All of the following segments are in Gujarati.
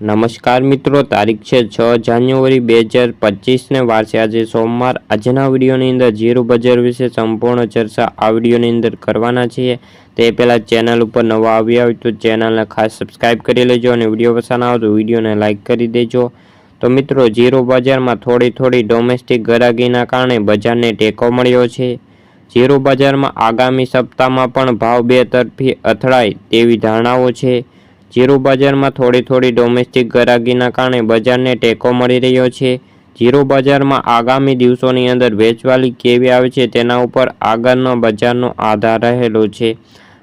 નમસ્કાર મિત્રો, તારીખ છે છ જાન્યુઆરી બે હજાર પચીસને વારસે આજે સોમવાર. આજના વિડીયોની અંદર જીરું બજાર વિશે સંપૂર્ણ ચર્ચા આ વિડીયોની અંદર કરવાના છીએ. તે પહેલાં ચેનલ ઉપર નવા આવ્યા હોય તો ચેનલને ખાસ સબસ્ક્રાઈબ કરી લેજો અને વીડિયો પસંદ આવે તો વિડીયોને લાઇક કરી દેજો. તો મિત્રો, ઝીરો બજારમાં થોડી થોડી ડોમેસ્ટિક ગરાગીના કારણે બજારને ટેકો મળ્યો છે. જીરો બજારમાં આગામી સપ્તાહમાં પણ ભાવ બે તરફી અથડાય તેવી ધારણાઓ છે. જીરું બજારમાં થોડી થોડી ડોમેસ્ટિક ગરાગીના કારણે બજારને ટેકો મળી રહ્યો છે. જીરુ બજારમાં આગામી દિવસોની અંદર વેચવાલી કેવી આવે છે તેના ઉપર આગળનો બજારનો આધાર રહેલો છે.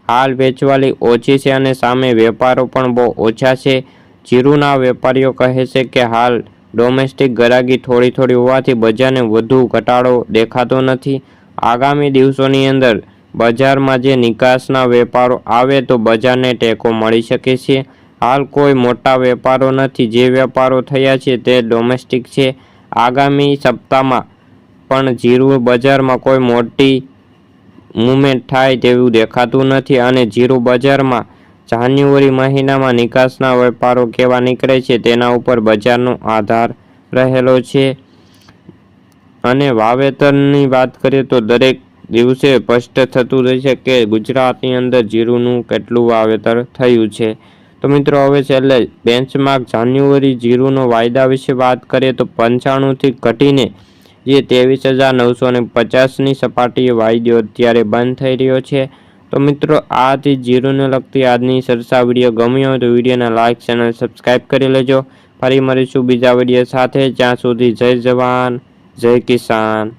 હાલ વેચવાલી ઓછી છે અને સામે વેપારો પણ બહુ ઓછા છે. જીરુના વેપારીઓ કહે છે કે હાલ ડોમેસ્ટિક ગરાગી થોડી થોડી હોવાથી બજારને વધુ ઘટાડો દેખાતો નથી. આગામી દિવસોની અંદર બજારમાં જે નિકાસના વેપારો આવે તો બજારને ટેકો મળી શકે છે. હાલ કોઈ મોટા વેપારો નથી. જે વેપારો થયા છે તે ડોમેસ્ટિક છે. આગામી સપ્તાહમાં પણ જીરું બજારમાં કોઈ મોટી મુવમેન્ટ થાય તેવું દેખાતું નથી અને જીરું બજારમાં જાન્યુઆરી મહિનામાં નિકાસના વેપારો કેવા નીકળે છે તેના ઉપર બજારનો આધાર રહેલો છે. અને વાવેતરની વાત કરીએ તો દરેક દિવસે સ્પષ્ટ થતું રહેશે કે ગુજરાતની અંદર જીરુંનું કેટલું વાવેતર થયું છે. તો મિત્રો, હવે છેલ્લે બેન્ચમાર્ક જાન્યુઆરી જીરુનો વાયદા વિશે વાત કરીએ તો પંચાણુંથી ઘટીને જે ત્રેવીસ હજાર નવસો ને પચાસની સપાટીએ વાયદો અત્યારે બંધ થઈ રહ્યો છે. તો મિત્રો, આથી જીરુને લગતી આજની સરસા વીડિયો ગમ્યો હોય તો વિડીયોને લાઇક ચેનલ સબસ્ક્રાઈબ કરી લેજો. ફરી મળીશું બીજા વીડિયો સાથે. જ્યાં સુધી જય જવાન, જય કિસાન.